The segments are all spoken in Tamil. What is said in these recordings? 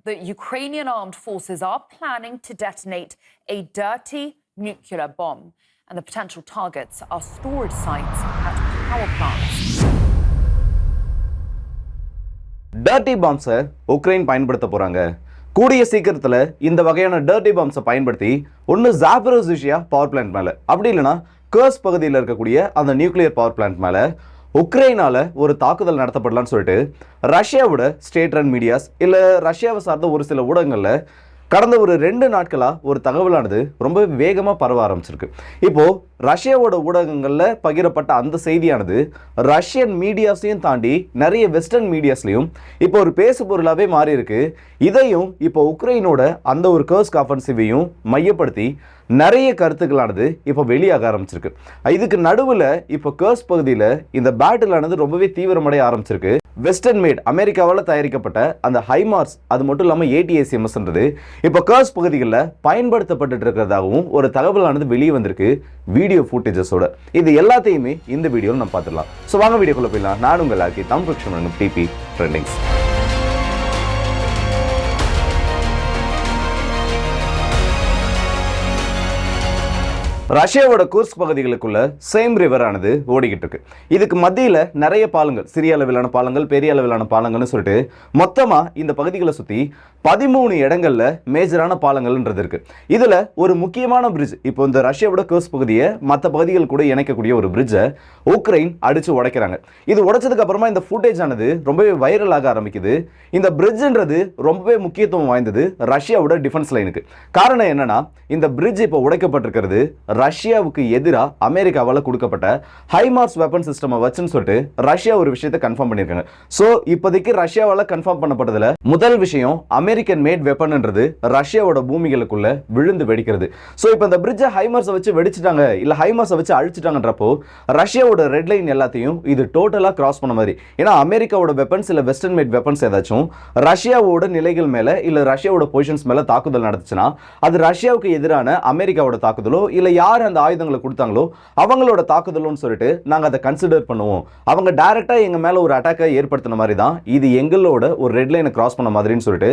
The Ukrainian armed forces are planning to detonate a dirty nuclear bomb, and the potential targets are storage sites at power plants. Dirty பாம்ஸை Ukraine பயன்படுத்த போகிறாங்க கூடிய சீக்கிரத்தில் இந்த வகையான டர்ட்டி பாம்ஸை பயன்படுத்தி ஒன்று ஜாபரோசிஷியா பவர் பிளான்ட் மேலே அப்படி இல்லைனா கர்ஸ் பகுதியில் இருக்கக்கூடிய அந்த நியூக்ளியர் பவர் பிளான்ட் மேலே உக்ரைனால் ஒரு தாக்குதல் நடத்தப்படலாம்னு சொல்லிட்டு ரஷ்யாவோட ஸ்டேட் ரன் மீடியாஸ் இல்லை ரஷ்யாவை சார்ந்த ஒரு சில ஊடகங்களில் கடந்த ஒரு ரெண்டு நாட்களாக ஒரு தகவலானது ரொம்ப வேகமாக பரவ ஆரம்பிச்சிருக்கு. இப்போது ரஷ்யாவோட ஊடகங்களில் பகிரப்பட்ட அந்த செய்தியானது ரஷ்யன் மீடியாஸையும் தாண்டி நிறைய வெஸ்டர்ன் மீடியாஸ்லையும் இப்போ ஒரு பேசு பொருளாகவே மாறி இருக்கு இதையும் இப்போ உக்ரைனோட அந்த ஒரு கர்ஸ் ஆஃபன்சிவையும் மையப்படுத்தி நிறைய கருத்துக்களானது இப்போ வெளியாக ஆரம்பிச்சிருக்கு. இதுக்கு நடுவில் இப்போ கர்ஸ் பகுதியில் இந்த பேட்டிலானது ரொம்பவே தீவிரமடைய ஆரம்பிச்சிருக்கு. வெஸ்டர்ன் மேட் அமெரிக்காவால் தயாரிக்கப்பட்ட அந்த ஹைமார்ஸ் அது மட்டும் இல்லாமல் ஏடிஎஸ்எம்எஸ்ன்றது இப்போ கர்ஸ் பகுதிகளில் பயன்படுத்தப்பட்டு இருக்கிறதாகவும் ஒரு தகவலானது வெளியே வந்திருக்கு வீடியோ ஃபுட்டேஜஸோட இது எல்லாத்தையுமே இந்த வீடியோவில் நம்ம பார்த்துடலாம். ஸோ வாங்க வீடியோக்குள்ள போயிடலாம். நான் உங்கள் ஆக்கி தம் பிரக்ஷன் டிபி ட்ரெண்டிங்ஸ் ரஷ்யாவோட கூர்ஸ் பகுதிகளுக்குள்ள சேம் ரிவர் ஆனது ஓடிக்கிட்டு இருக்கு. இதுக்கு மத்தியில் நிறைய பாலங்கள் சிறிய அளவிலான பாலங்கள் பெரிய அளவிலான பாலங்கள்னு சொல்லிட்டு மொத்தமாக இந்த பகுதிகளை சுற்றி பதிமூணு இடங்கள்ல மேஜரான பாலங்கள்ன்றது இருக்கு. இதில் ஒரு முக்கியமான பிரிட்ஜ் இப்போ இந்த ரஷ்யாவோட கூர்ஸ் பகுதியை மற்ற பகுதிகள் கூட இணைக்கக்கூடிய ஒரு பிரிட்ஜை உக்ரைன் அடித்து உடைக்கிறாங்க. இது உடைச்சதுக்கு அப்புறமா இந்த ஃபுட்டேஜ் ஆனது ரொம்பவே வைரலாக ஆரம்பிக்குது. இந்த பிரிட்ஜுன்றது ரொம்பவே முக்கியத்துவம் வாய்ந்தது ரஷ்யாவோட டிஃபென்ஸ் லைனுக்கு காரணம் என்னன்னா இந்த பிரிட்ஜ் இப்போ உடைக்கப்பட்டிருக்கிறது ரஷ்யாவுக்கு எதிராக அமெரிக்காவால் கொடுக்கப்பட்ட ஹைமார்ஸ் வெப்பன் சிஸ்டம் வச்சுன்னு சொல்லிட்டு ரஷ்யா ஒரு விஷயத்தை கன்ஃபார்ம் பண்ணியிருக்காங்க. ஸோ இப்போதைக்கு ரஷ்யாவால் கன்ஃபார்ம் பண்ணப்பட்டதில் முதல் விஷயம் அமெரிக்கன் மேட் வெப்பன்ன்றது ரஷ்யாவோட பூமிகளுக்குள்ள விழுந்து வெடிக்கிறது. ஸோ இப்போ இந்த பிரிட்ஜை ஹைமார்ஸை வச்சு வெடிச்சிட்டாங்க இல்லை ஹைமார்ஸை வச்சு அழிச்சிட்டாங்கன்றப்போ ரஷ்யாவோட ரெட் லைன் எல்லாத்தையும் இது டோட்டலாக கிராஸ் பண்ண மாதிரி. ஏன்னா அமெரிக்காவோட வெப்பன்ஸ் இல்லை வெஸ்டர்ன் மேட் வெப்பன்ஸ் ஏதாச்சும் ரஷ்யாவோட நிலைகள் மேலே இல்லை ரஷ்யாவோட பொசிஷன்ஸ் மேலே தாக்குதல் நடந்துச்சுன்னா அது ரஷ்யாவுக்கு எதிரான அமெரிக்காவோட தாக்குதலோ இல்லை யார் யார் அந்த ஆயுதங்களை கொடுத்தாங்களோ அவங்களோட தாக்குதலோன்னு சொல்லிட்டு நாங்கள் அதை கன்சிடர் பண்ணுவோம். அவங்க டைரெக்டாக எங்கள் மேலே ஒரு அட்டாக்கை ஏற்படுத்தின மாதிரி தான் இது எங்களோட ஒரு ரெட் லைனை கிராஸ் பண்ண மாதிரின்னு சொல்லிட்டு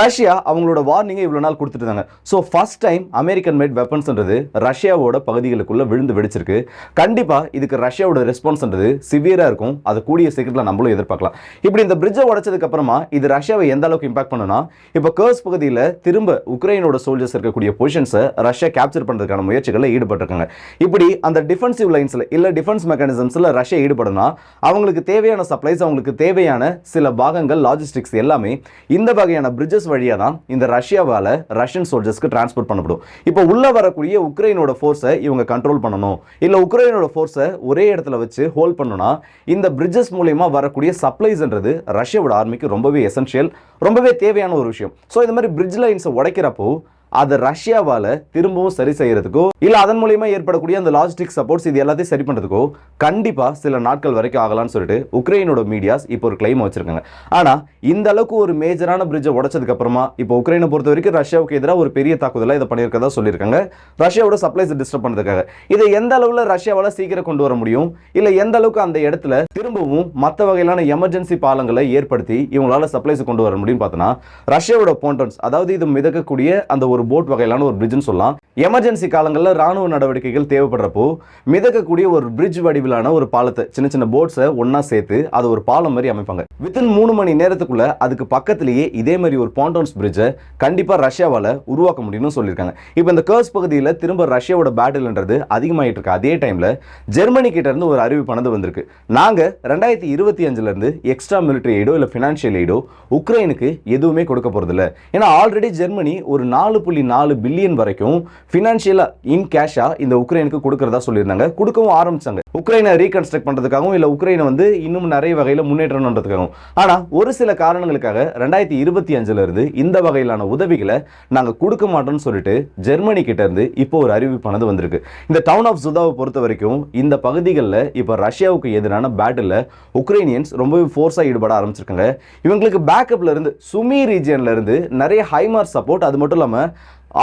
ரஷ்யா அவங்களோட வார்னிங்கை இவ்வளோ நாள் கொடுத்துட்டு so first time American made வெப்பன்ஸ்ன்றது ரஷ்யாவோட பகுதிகளுக்குள்ளே விழுந்து வெடிச்சிருக்கு. கண்டிப்பாக இதுக்கு ரஷ்யாவோட ரெஸ்பான்ஸ்ன்றது சிவியராக இருக்கும். அது கூடிய சீக்கிரத்தில் நம்மளும் எதிர்பார்க்கலாம். இப்படி இந்த பிரிட்ஜை உடச்சதுக்கப்புறமா இது ரஷ்யாவை எந்த அளவுக்கு இம்பாக்ட் பண்ணுனா இப்போ கர்ஸ் பகுதியில் திரும்ப உக்ரைனோட சோல்ஜர்ஸ் இருக்கக்கூடிய பொசிஷன்ஸை ரஷ்யா கேப்சர் பண்ணுறதுக்கான முயற்சிகளை ஈடுபட்டிருக்காங்க. இப்படி அந்த டிஃபென்சிவ் லைன்ஸில் இல்லை டிஃபென்ஸ் மெக்கானிசம்ஸில் ரஷ்யா ஈடுபடுனா அவங்களுக்கு தேவையான சப்ளைஸ் அவங்களுக்கு தேவையான சில பாகங்கள் லாஜிஸ்டிக்ஸ் எல்லாமே இந்த வகையான பிரிட்ஜஸ் வழியாக தான் இந்த ரஷ்யாவால் ரஷ்யன் சோல்ஜர்ஸ்க்கு டிரான்ஸ்போர்ட் பண்ணப்படும். இப்போ உள்ள வரக்கூடிய உக்ரைனோட ஃபோர்ஸை இவங்க கண்ட்ரோல் பண்ணணும். இல்லை உக்ரைனோட ஃபோர்ஸை ஒரே இடத்துல வச்சு ஹோல்ட் பண்ணணும்னா இந்த பிரிட்ஜஸ் மூலயமா வரக்கூடிய சப்ளைஸ்ன்றது ரஷ்யாவோட ஆர்மிக்கு ரொம்பவே எசென்ஷியல் ரொம்பவே தேவையான ஒரு விஷயம். ஸோ இந்த மாதிரி பிரிட்ஜ் லைன்ஸை உடைக்கிறப்போ அதை ரஷ்யாவால் திரும்பவும் சரி செய்யறதுக்கோ இல்லை அதன் மூலியமா ஏற்படக்கூடிய அந்த லாஜிஸ்டிக் சப்போர்ட்ஸ் இது எல்லாத்தையும் சரி பண்ணுறதுக்கோ கண்டிப்பாக சில நாட்கள் வரைக்கும் ஆகலாம்னு சொல்லிட்டு உக்ரைனோட மீடியாஸ் இப்போ ஒரு கிளைம் வச்சிருக்காங்க. ஆனால் இந்த அளவுக்கு ஒரு மேஜரான பிரிட்ஜை உடச்சதுக்கு அப்புறமா இப்போ உக்ரைனை பொறுத்த வரைக்கும் ரஷ்யாவுக்கு எதிராக ஒரு பெரிய தாக்குதலாக இதை பண்ணியிருக்கதா சொல்லியிருக்காங்க. ரஷ்யாவோட சப்ளைஸ் டிஸ்டர்ப் பண்ணுறதுக்காக இதை எந்த அளவில் ரஷ்யாவால் சீக்கிரம் கொண்டு வர முடியும்? இல்லை எந்த அளவுக்கு அந்த இடத்துல திரும்பவும் மற்ற வகையிலான எமர்ஜென்சி பாலங்களை ஏற்படுத்தி இவங்களால சப்ளைஸ் கொண்டு வர முடியும்னு பார்த்தோன்னா ரஷ்யாவோட போன்டன்ஸ் அதாவது இது மிதக்கக்கூடிய அந்த ஒரு ஒரு போட் வகையிலான ஒரு பிரிட்ஜ்னு சொல்லலாம். எமர்ஜென்சி காலங்களில் ராணுவ நடவடிக்கைகள் தேவைப்படுறப்போ மிதக்கக்கூடிய ஒரு பிரிட்ஜ் வடிவிலான ஒரு பாலத்தை சின்ன சின்ன போட்ஸை ஒன்றா சேர்த்து அது ஒரு பாலம் மாதிரி அமைப்பாங்க. வித்தின் மூணு மணி நேரத்துக்குள்ள அதுக்கு பக்கத்திலேயே இதே மாதிரி ஒரு பாண்டோன்ஸ் பிரிட்ஜை கண்டிப்பாக ரஷ்யாவால் உருவாக்க முடியும்னு சொல்லியிருக்காங்க. இப்போ இந்த கர்ஸ் பகுதியில் திரும்ப ரஷ்யாவோட பேட்டில்ன்றது அதிகமாகிட்டு இருக்கு. அதே டைமில் ஜெர்மனி கிட்ட இருந்து ஒரு அறிவிப்பானது வந்திருக்கு. நாங்கள் ரெண்டாயிரத்தி இருபத்தி அஞ்சுலேருந்து எக்ஸ்ட்ரா மிலிட்டரி எய்டோ இல்லை ஃபினான்ஷியல் எய்டோ உக்ரைனுக்கு எதுவுமே கொடுக்க போகிறதில்ல ஏன்னா ஆல்ரெடி ஜெர்மனி ஒரு நாலு புள்ளி நாலு பில்லியன் வரைக்கும் ஃபினான்ஷியலாக இன் கேஷாக இந்த உக்ரைனுக்கு கொடுக்கறதா சொல்லியிருந்தாங்க. கொடுக்கவும் ஆரம்பிச்சாங்க. உக்ரைனை ரீகன்ஸ்ட்ரக்ட் பண்ணுறதுக்காகவும் இல்லை உக்ரைனை வந்து இன்னும் நிறைய வகையில் முன்னேற்றம் பண்ணுறதுக்காகவும் ஆனால் ஒரு சில காரணங்களுக்காக ரெண்டாயிரத்தி இருபத்தி அஞ்சிலிருந்து இந்த வகையிலான உதவிகளை நாங்கள் கொடுக்க மாட்டோம்னு சொல்லிட்டு ஜெர்மனி கிட்டேருந்து இப்போ ஒரு அறிவிப்பானது வந்திருக்கு. இந்த டவுன் ஆஃப் சுதாவை பொறுத்த வரைக்கும் இந்த பகுதிகளில் இப்போ ரஷ்யாவுக்கு எதிரான பேட்டில் உக்ரைனியன்ஸ் ரொம்பவே ஃபோர்ஸாக ஈடுபட ஆரம்பிச்சிருக்காங்க. இவங்களுக்கு பேக்கப்ல இருந்து சுமி ரீஜியன்ல இருந்து நிறைய ஹைமார் சப்போர்ட் அது மட்டும் இல்லாமல்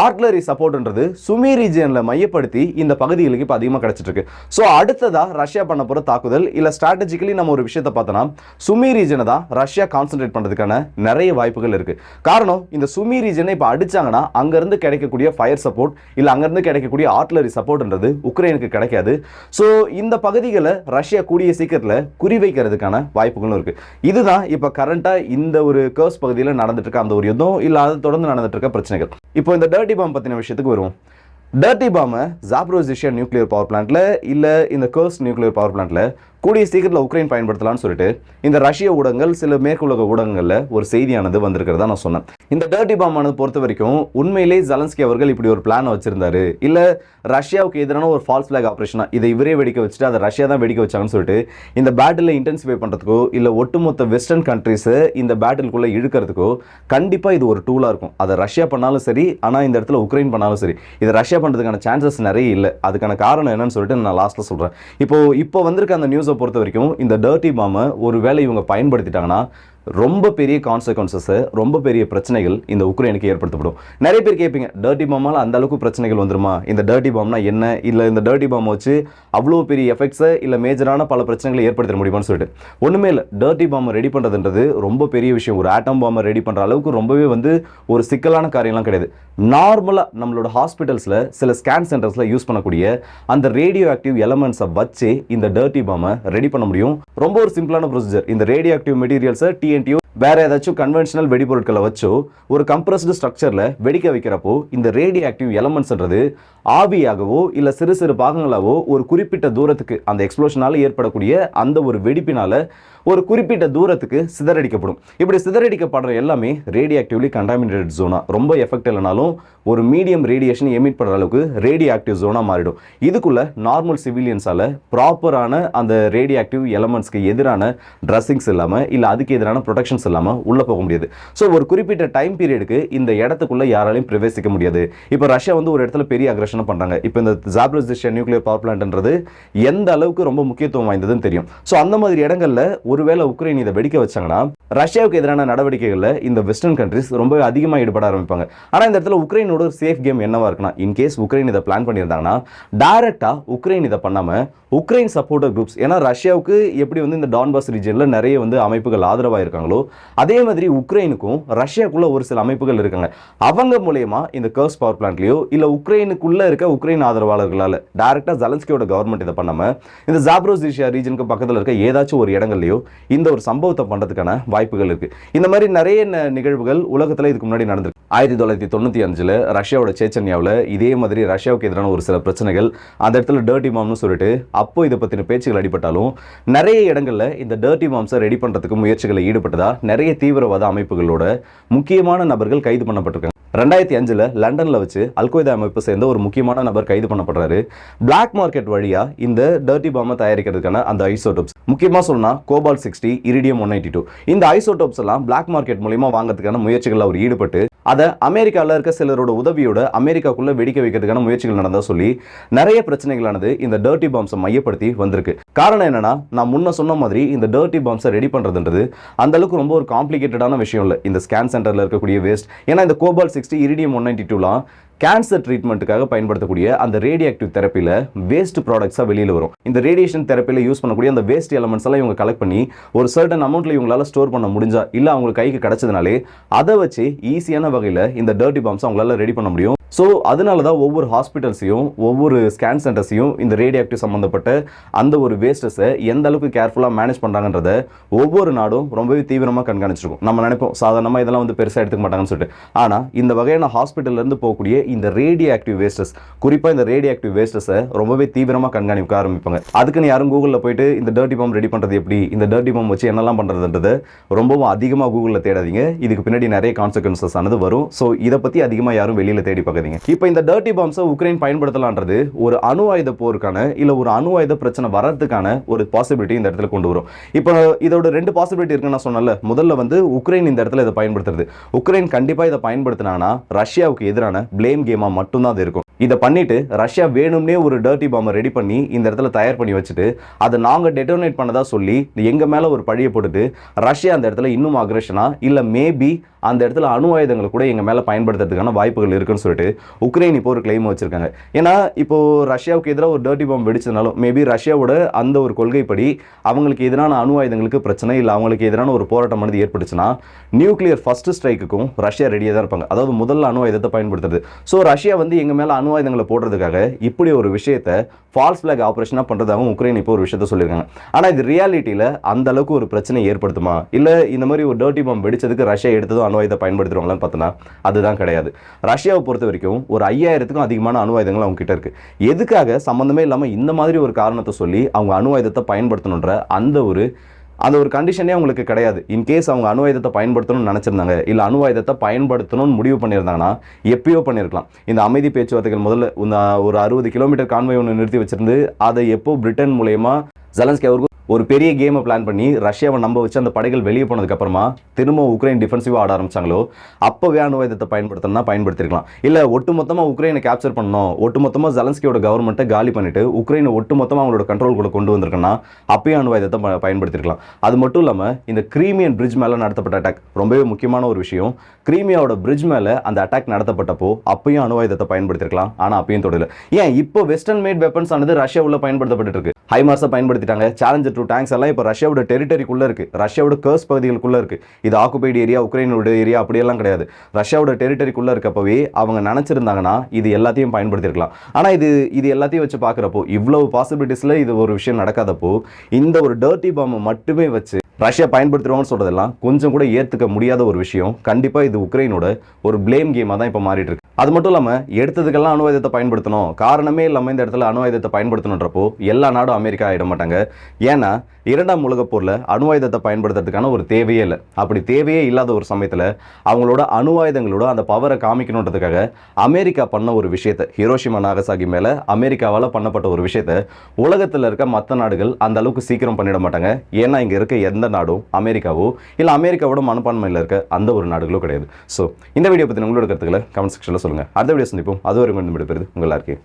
ஆர்ட்லரி சப்போர்ட்ன்றது சுமி ரீஜியனில் மையப்படுத்தி இந்த பகுதிகளுக்கு இப்போ அதிகமாக கிடச்சிட்ருக்கு. ஸோ அடுத்ததாக ரஷ்யா பண்ண போகிற தாக்குதல் இல்லை ஸ்ட்ராட்டஜிக்கலி நம்ம ஒரு விஷயத்தை பார்த்தோன்னா சுமி ரீஜனை தான் ரஷ்யா கான்சென்ட்ரேட் பண்ணுறதுக்கான நிறைய வாய்ப்புகள் இருக்குது காரணம் இந்த சுமி ரீஜனை இப்போ அடிச்சாங்கன்னா அங்கேருந்து கிடைக்கக்கூடிய ஃபயர் சப்போர்ட் இல்லை அங்கேருந்து கிடைக்கக்கூடிய ஆர்ட்லரி சப்போர்ட்ன்றது உக்ரைனுக்கு கிடைக்காது. ஸோ இந்த பகுதிகளை ரஷ்யா கூடிய சீக்கிரத்தில் குறிவைக்கிறதுக்கான வாய்ப்புகளும் இருக்குது இதுதான் இப்போ கரண்ட்டாக இந்த ஒரு கேர்ஸ் பகுதியில் நடந்துட்டு இருக்க அந்த ஒரு யுத்தம் இல்லை அது தொடர்ந்து நடந்துட்டு இருக்க பிரச்சனைகள். இப்போ இந்த டர்ட்டி பாம் பற்றின விஷயத்துக்கு வருவோம். டர்ட்டி பாமை ஜாப்ரோசிஷியா நியூக்ளியர் பவர் பிளான்ட்டில் இல்லை இந்த கர்ஸ் நியூக்ளியர் பவர் பிளான்ட்டில் கூடிய சீக்கிரத்தில் உக்ரைன் பயன்படுத்தலாம்னு சொல்லிட்டு இந்த ரஷ்ய ஊடகங்கள் சில மேற்குலக ஊடகங்களில் ஒரு செய்தியானது வந்திருக்கிறதா நான் சொன்னேன். இந்த டர்ட்டி பாமானது பொறுத்த வரைக்கும் உண்மையிலே ஜலன்ஸ்கி அவர்கள் இப்படி ஒரு பிளான் வச்சிருந்தாரு. இல்லை ரஷ்யாவுக்கு எதிரான ஒரு ஃபால்ஸ் ஃபிளாக் ஆப்ரேஷனாக இதை இவரே வெடிக்க வச்சுட்டு அதை ரஷ்யா தான் வெடிக்க வச்சாங்கன்னு சொல்லிட்டு இந்த பேட்டில் இன்டென்சிஃபை பண்ணுறதுக்கோ இல்லை ஒட்டுமொத்த வெஸ்டர்ன் கண்ட்ரிஸை இந்த பேட்டிலுக்குள்ளே இழுக்கிறதுக்கோ கண்டிப்பாக இது ஒரு டூலாக இருக்கும். அதை ரஷ்யா பண்ணாலும் சரி ஆனால் இந்த இடத்துல உக்ரைன் பண்ணாலும் சரி. இதை ரஷ்யா பண்ணுறதுக்கான சான்சஸ் நிறைய இல்லை. அதுக்கான காரணம் என்னன்னு சொல்லிட்டு நான் லாஸ்ட்டில் சொல்கிறேன் இப்போ இப்போ வந்திருக்க அந்த நியூஸ் பொறுத்த வரைக்கும் இந்த டர்ட்டி பாமை ஒரு வேலை இவங்க பயன்படுத்திட்டாங்கன்னா ரொம்ப பெரிய கான்சிக்வன்சஸ் ரொம்ப பெரிய பிரச்சனைகள் இந்த உக்ரைனுக்கு ஏற்படுத்தப்படும். நிறைய பேர் கேட்பீங்க டர்ட்டி பாம்னால் அந்த அளவுக்கு பிரச்சனைகள் வந்துருமா? இந்த டர்ட்டி பாம்னா என்ன? இல்லை இந்த டர்ட்டி பாம் வச்சு அவ்வளோ பெரிய எஃபெக்ட்ஸை இல்லை மேஜரான பல பிரச்சனைகளை ஏற்படுத்த முடியுமான்னு சொல்லிட்டு? ஒன்றுமே இல்லை டர்ட்டி பாம்பை ரெடி பண்ணுறதுன்றது ரொம்ப பெரிய விஷயம். ஒரு ஆட்டம் பாம்பை ரெடி பண்ணுற அளவுக்கு ரொம்பவே வந்து ஒரு சிக்கலான காரியம்லாம் கிடையாது. நார்மலாக நம்மளோட ஹாஸ்பிட்டல்ஸில் சில ஸ்கேன் சென்டர்ஸில் யூஸ் பண்ணக்கூடிய அந்த ரேடியோ ஆக்டிவ் எலமெண்ட்ஸை வச்சு இந்த டர்ட்டி பாமை ரெடி பண்ண முடியும். ரொம்ப ஒரு சிம்பிளான ப்ரொசீஜர் இந்த ரேடியோ ஆக்டிவ் மெட்டீரியல்ஸை டிஎன்டியோ வேறு ஏதாச்சும் கன்வென்ஷனல் வெடிபொருட்களை வச்சோ ஒரு கம்ப்ரஸ்டு ஸ்ட்ரக்சரில் வெடிக்க வைக்கிறப்போ இந்த ரேடியோ ஆக்டிவ் எலமெண்ட்ஸ்ன்றது ஆவியாகவோ இல்லை சிறு சிறு பாகங்களாவோ ஒரு குறிப்பிட்ட தூரத்துக்கு அந்த எக்ஸ்ப்ளோஷனால் ஏற்படக்கூடிய அந்த ஒரு வெடிப்பினால ஒரு குறிப்பிட்ட தூரத்துக்கு சிதறடிக்கப்படும். இப்படி சிதறடிக்கப்படுற எல்லாமே ரேடியோ ஆக்டிவ்லி கண்டாமினேட்டட் ஜோனா ரொம்ப எஃபெக்ட் இல்லைனாலும் ஒரு மீடியம் ரேடியேஷன் எமிட் பண்ணுற அளவுக்கு ரேடியோ ஆக்டிவ் ஜோனா மாறிடும். இதுக்குள்ள நார்மல் சிவிலியன்ஸால ப்ராப்பரான அந்த ரேடியோ ஆக்டிவ் எலமெண்ட்ஸ்க்கு எதிரான ட்ரெஸ்ஸிங்ஸ் இல்லாமல் இல்லை அதுக்கு எதிரான ப்ரொடெக்ஷன்ஸ் இல்லாமல் உள்ளே போக முடியாது. ஸோ ஒரு குறிப்பிட்ட டைம் பீரியடுக்கு இந்த இடத்துக்குள்ள யாராலையும் பிரவேசிக்க முடியாது. இப்போ ரஷ்யா வந்து ஒரு இடத்துல பெரிய அக்ரஷனை பண்ணுறாங்க இப்போ இந்த ஜாப்ரோசிஷியா நியூக்ளியர் பவர் பிளான்ட்ன்றது எந்த அளவுக்கு ரொம்ப முக்கியத்துவம் வாய்ந்ததுன்னு தெரியும். ஸோ அந்த மாதிரி இடங்கள்ல ஒருவேளை உக்ரைன் இதை வெடிக்க வச்சாங்கன்னா ரஷ்யாவுக்கு எதிரான நடவடிக்கைகளில் இந்த வெஸ்டர்ன் கண்ட்ரிஸ் ரொம்ப அதிகமாக ஈடுபட ஆரம்பிப்பாங்க. ஆனால் இந்த இடத்துல உக்ரைனோட ஒரு சேஃப் கேம் என்னவா இருக்குன்னா இன்கேஸ் உக்ரைன் இதை பிளான் பண்ணியிருந்தாங்கன்னா டைரெக்டாக உக்ரைன் இதை பண்ணாமல் உக்ரைன் சப்போர்ட்டர் குரூப்ஸ் ஏன்னா ரஷ்யாவுக்கு எப்படி வந்து இந்த டான்பாஸ் ரீஜனில் நிறைய வந்து அமைப்புகள் ஆதரவாக இருக்காங்களோ அதே மாதிரி உக்ரைனுக்கும் ரஷ்யாக்குள்ளே ஒரு சில அமைப்புகள் இருக்காங்க. அவங்க மூலயமா இந்த கர்ஸ் பவர் பிளான்ட்லேயோ இல்லை உக்ரைனுக்குள்ளே இருக்க உக்ரைன் ஆதரவாளர்களால் டேரெக்டாக ஜலன்ஸ்கியோட கவர்மெண்ட் இதை பண்ணாமல் இந்த ஜாப்ரோசிஷியா ரீஜனுக்கு பக்கத்தில் இருக்க ஏதாச்சும் ஒரு இடங்கள்லையோ இந்த ஒரு சம்பவத்தை பண்ணுறதுக்கான வாய்ப்புகள் இருக்குது இந்த மாதிரி நிறைய நிகழ்வுகள் உலகத்தில் இதுக்கு முன்னாடி நடந்திருக்கு. ஆயிரத்தி தொள்ளாயிரத்தி தொண்ணூற்றி அஞ்சில் ரஷ்யாவோட சேச்சன்யாவில் இதே மாதிரி ரஷ்யாவுக்கு எதிரான ஒரு சில பிரச்சனைகள் அந்த இடத்துல டர்ட்டி மாம்னு சொல்லிட்டு அப்போ இதை பற்றின பேச்சுகள் அடிபட்டாலும் நிறைய இடங்கள்ல இந்த டர்ட்டி மாம்ஸை ரெடி பண்ணுறதுக்கு முயற்சிகளில் ஈடுபட்டதா நிறைய தீவிரவாத அமைப்புகளோட முக்கியமான நபர்கள் கைது பண்ணப்பட்டிருக்காங்க. ரெண்டாயிரத்தி அஞ்சில் லண்டனில் வச்சு அல்கொய்தா அமைப்பு சேர்ந்த ஒரு முக்கியமான நபர் கைது பண்ணப்படுறாரு. பிளாக் மார்க்கெட் வழியா இந்த டர்ட்டி பாம்பை தயாரிக்கிறதுக்கான அந்த ஐசோடோப்ஸ் முக்கியமாக சொன்னா cobalt sixty iridium one two இந்த ஐசோடோப்ஸ் எல்லாம் பிளாக் மார்க்கெட் மூலியமா வாங்கிறதுக்கான முயற்சிகளில் அவர் ஈடுபட்டு அதை அமெரிக்காவில் இருக்க சிலரோட உதவியோட அமெரிக்காக்குள்ள வெடிக்க வைக்கிறதுக்கான முயற்சிகள் நடந்தா சொல்லி நிறைய பிரச்சனைகளானது இந்த டர்ட்டி பாம்ஸை மையப்படுத்தி வந்திருக்கு. காரணம் என்னன்னா நான் முன்ன சொன்ன மாதிரி இந்த டர்ட்டி பாம்ஸை ரெடி பண்றதுன்றது அந்த அளவுக்கு ரொம்ப ஒரு காம்ப்ளிகேட்டடான விஷயம் இல்லை. இந்த ஸ்கேன் சென்டர்ல இருக்கக்கூடிய வேஸ்ட் ஏன்னா இந்த cobalt sixty iridium one ninety டூலாம் cancer ட்ரீட்மெண்ட்டுக்காக பயன்படுத்தக்கூடிய அந்த ரேடியாக்டிவ் தெரப்பியில் வேஸ்ட் ப்ராடக்ட்ஸாக வெளியில் வரும். இந்த ரேடியேஷன் தெரப்பியில் யூஸ் பண்ணக்கூடிய அந்த வேஸ்ட் எலமெண்ட்ஸ் எல்லாம் இவங்க கலெக்ட் பண்ணி ஒரு சர்டன் அமௌண்ட்டில் இவங்களால ஸ்டோர் பண்ண முடிஞ்சா இல்லை அவங்களுக்கு கைக்கு கிடச்சதுனாலே அதை வச்சு ஈஸியான வகையில் இந்த டர்ட்டி பாம்ஸ் அவங்களால ரெடி பண்ண முடியும். ஸோ அதனால தான் ஒவ்வொரு ஹாஸ்பிட்டல்ஸையும் ஒவ்வொரு ஸ்கேன் சென்டர்ஸையும் இந்த ரேடியாக்டிவ் சம்மந்தப்பட்ட அந்த ஒரு வேஸ்டஸை எந்த அளவுக்கு கேர்ஃபுல்லாக மேனேஜ் பண்ணுறாங்கன்றத ஒவ்வொரு நாடும் ரொம்பவே தீவிரமாக கண்காணிச்சிருக்கும். நம்ம நினைப்போம் சாதாரணமாக இதெல்லாம் வந்து பெருசாக எடுத்துக்க மாட்டாங்கன்னு சொல்லிட்டு. ஆனால் இந்த வகையான ஹாஸ்பிட்டல்ல இருந்து போகக்கூடிய இந்த ரேடியோ ஆக்டிவ் வேஸ்டஸ் குறிப்பாக இந்த ரேடியோ ஆக்டிவ் வேஸ்டஸை ரொம்பவே தீவிரமாக கண்காணிக்க ஆரம்பிப்பாங்க. அதுக்குன்னு யாரும் கூகுளில் போயிட்டு இந்த டர்ட்டி பம்ப் ரெடி பண்ணுறது எப்படி இந்த டர்ட்டி பம்ப் வச்சு என்னெல்லாம் பண்ணுறதுன்றது ரொம்பவும் அதிகமாக கூகுளில் தேடாதீங்க. இதுக்கு பின்னாடி நிறைய கான்சிக்வன்சஸ் ஆனது வரும். ஸோ இதை பற்றி அதிகமாக யாரும் வெளியில் தேடி பார்க்குறீங்க இப்போ இந்த டர்ட்டி பாம்ஸை உக்ரைன் பயன்படுத்தலான்றது ஒரு அணு ஆயுத போருக்கான இல்லை ஒரு அணு ஆயுத பிரச்சனை வர்றதுக்கான ஒரு பாசிபிலிட்டி இந்த இடத்துல கொண்டு வரும். இப்போ இதோட ரெண்டு பாசிபிலிட்டி இருக்குன்னு நான் சொன்னல முதல்ல வந்து உக்ரைன் இந்த இடத்துல இதை பயன்படுத்துறது. உக்ரைன் கண்டிப்பாக இதை பயன்படுத்தினானா ரஷ்யாவுக்கு எதிரான பிளேம் கேமாக மட்டும்தான் அது இருக்கும். இதை பண்ணிட்டு ரஷ்யா வேணும்னே ஒரு டர்ட்டி பாம்பை ரெடி பண்ணி இந்த இடத்துல தயார் பண்ணி வச்சுட்டு அதை நாங்கள் டெட்டோனேட் பண்ணதா சொல்லி எங்கள் மேலே ஒரு பழியை போட்டுட்டு ரஷ்யா அந்த இடத்துல இன்னும் அக்ரஷனா இல்லை மேபி அந்த இடத்துல அணு ஆயுதங்களை கூட எங்கள் மேலே பயன்படுத்துறதுக்கான வாய்ப்புகள் இருக்குன்னு சொல்லிட்டு உக்ரைன் இப்போ ஒரு கிளைம் வச்சிருக்காங்க. ஏன்னா இப்போ ரஷ்யாவுக்கு எதிராக ஒரு டர்ட்டி பாம்பு வெடிச்சதுனாலும் மேபி ரஷ்யாவோட அந்த ஒரு கொள்கைப்படி அவங்களுக்கு எதிரான அணு ஆயுதங்களுக்கு பிரச்சனை இல்லை அவங்களுக்கு எதிரான ஒரு போராட்டம் வந்து ஏற்பட்டுச்சுன்னா நியூக்ளியர் ஃபர்ஸ்ட் ஸ்ட்ரைக்குக்கும் ரஷ்யா ரெடியாக தான் இருப்பாங்க. அதாவது முதல்ல அணு ஆயுதத்தை பயன்படுத்துறது. ஸோ ரஷ்யா வந்து எங்கள் மேலே அணு ஆயுதங்களை போடுறதுக்காக இப்படி ஒரு விஷயத்தை ஃபால்ஸ் ஃபிளாக் ஆப்ரேஷனாக பண்ணுறதாகவும் உக்ரைன் இப்போ ஒரு விஷயத்த சொல்லியிருக்காங்க. ஆனால் இது ரியாலிட்டியில் அந்த அளவுக்கு ஒரு பிரச்சனை ஏற்படுத்துமா? இல்லை இந்த மாதிரி ஒரு டர்ட்டி பாம்பு வெடிச்சதுக்கு ரஷ்யா எடுத்ததும் அணு ஆயுதத்தை பயன்படுத்துவாங்களான்னு பார்த்தோன்னா அதுதான் கிடையாது. ரஷ்யாவை பொறுத்த வரைக்கும் ஒரு ஐயாயிரத்துக்கும் அதிகமான அணு ஆயுதங்கள் அவங்க கிட்ட இருக்கு. எதுக்காக சம்மந்தமே இல்லாமல் இந்த மாதிரி ஒரு காரணத்தை சொல்லி அவங்க அணு ஆயுதத்தை பயன்படுத்தணுன்ற அந்த ஒரு அந்த ஒரு கண்டிஷனே அவங்களுக்கு கிடையாது. இன்கேஸ் அவங்க அணுவாயுதத்தை பயன்படுத்தணும்னு நினச்சிருந்தாங்க இல்லை அணுவாயுதத்தை பயன்படுத்தணும்னு முடிவு பண்ணியிருந்தாங்கன்னா எப்பயோ பண்ணியிருக்கலாம். இந்த அமைதி பேச்சுவார்த்தைகள் முதல்ல ஒரு அறுபது கிலோமீட்டர் கான்வை ஒன்று நிறுத்தி வச்சிருந்து அதை எப்போ பிரிட்டன் மூலயமா ஜலன்ஸ்கி அவருக்கு ஒரு பெரிய கேமை பிளான் பண்ணி ரஷ்யாவை நம்ப வச்சு அந்த படைகள் வெளியே போனதுக்கப்புறமா திரும்ப உக்ரைன் டிஃபென்சிவாக ஆட ஆரம்பிச்சாங்களோ அப்போவே அணு ஆயுதத்தை பயன்படுத்தணும்னா பயன்படுத்திருக்கலாம். இல்லை ஒட்டுமொத்தமாக உக்ரைனை கேப்சர் பண்ணணும் ஒட்டுமொத்தமாக ஜலன்ஸ்கியோட கவர்மெண்ட்டை காலி பண்ணிட்டு உக்ரைனை ஒட்டுமொத்தமாக அவங்களோட கண்ட்ரோல் கூட கொண்டு வந்திருக்கன்னா அப்பயும் அணுவாயுதத்தை பயன்படுத்திருக்கலாம். அது மட்டும் இல்லாமல் இந்த கிரீமியன் பிரிட்ஜ் மேலே நடத்தப்பட்ட அட்டாக் ரொம்பவே முக்கியமான ஒரு விஷயம். கிரீமியாவோட பிரிட்ஜ் மேலே அந்த அட்டாக் நடத்தப்பட்டப்போ அப்பயும் அணுவாயுதத்தை பயன்படுத்திருக்கலாம். ஆனால் அப்பயும் தொடரல. ஏன் இப்போ வெஸ்டர்ன் மேட் வெப்பன்ஸ் ஆனது ரஷ்யா உள்ள பயன்படுத்தப்பட்டு இருக்கு. ஹைமார்ஸை பயன்படுத்திட்டாங்க சேலஞ்சர் டூ டேங்க்ஸ் எல்லாம் இப்போ ரஷ்யாவோட டெரிட்டரிக்குள்ளே இருக்குது ரஷ்யாவோட கேர்ஸ் பகுதிகளுக்குள்ளே இருக்குது இது ஆக்குபைடு ஏரியா உக்ரைனோட ஏரியா அப்படியெல்லாம் கிடையாது. ரஷ்யாவோட டெரிட்டரிக்குள்ளே இருக்கப்பவே அவங்க நினச்சிருந்தாங்கன்னா இது எல்லாத்தையும் பயன்படுத்தியிருக்கலாம் ஆனால் இது இது எல்லாத்தையும் வச்சு பார்க்குறப்போ இவ்வளவு பாசிபிலிட்டிஸில் இது ஒரு விஷயம் நடக்காதப்போ இந்த ஒரு டர்ட்டி பாம்பை மட்டுமே வச்சு ரஷ்யா பயன்படுத்துறவங்கன்னு சொல்றதெல்லாம் கொஞ்சம் கூட ஏத்துக்க முடியாத ஒரு விஷயம். கண்டிப்பா இது உக்ரைனோட ஒரு ப்ளேம் கேமாக தான் இப்போ மாறிட்டு இருக்கு. அது மட்டும் இல்லாம எடுத்ததுக்கெல்லாம் அணு ஆயுதத்தை பயன்படுத்தணும். காரணமே இல்லாம இந்த இடத்துல அணு ஆயுதத்தை பயன்படுத்தணுன்றப்போ எல்லா நாடும் அமெரிக்கா ஆயிட மாட்டாங்க. ஏன்னா இரண்டாம் உலகப் போரில் அணு ஆயுதத்தை பயன்படுத்துறதுக்கான ஒரு தேவையே இல்லை. அப்படி தேவையே இல்லாத ஒரு சமயத்தில் அவங்களோட அணு ஆயுதங்களோட அந்த பவரை காமிக்கணுன்றதுக்காக அமெரிக்கா பண்ண ஒரு விஷயத்தை ஹிரோஷிமா நாகசாகி மேலே அமெரிக்காவால் பண்ணப்பட்ட ஒரு விஷயத்த உலகத்தில் இருக்க மற்ற நாடுகள் அந்த அளவுக்கு சீக்கிரம் பண்ணிட மாட்டாங்க. ஏன்னா இங்கே இருக்க எந்த நாடும் அமெரிக்காவோ இல்லை அமெரிக்காவோட மனப்பான்மையில் இருக்க அந்த ஒரு நாடுகளோ கிடையாது. ஸோ இந்த வீடியோ பற்றி உங்களோட கருத்துக்களை கமெண்ட் செக்ஷனில் சொல்லுங்கள் அடுத்த வீடியோ சந்திப்போம். அது வரைக்கும் விடைபெறுது உங்கள் எல்லாருக்கும்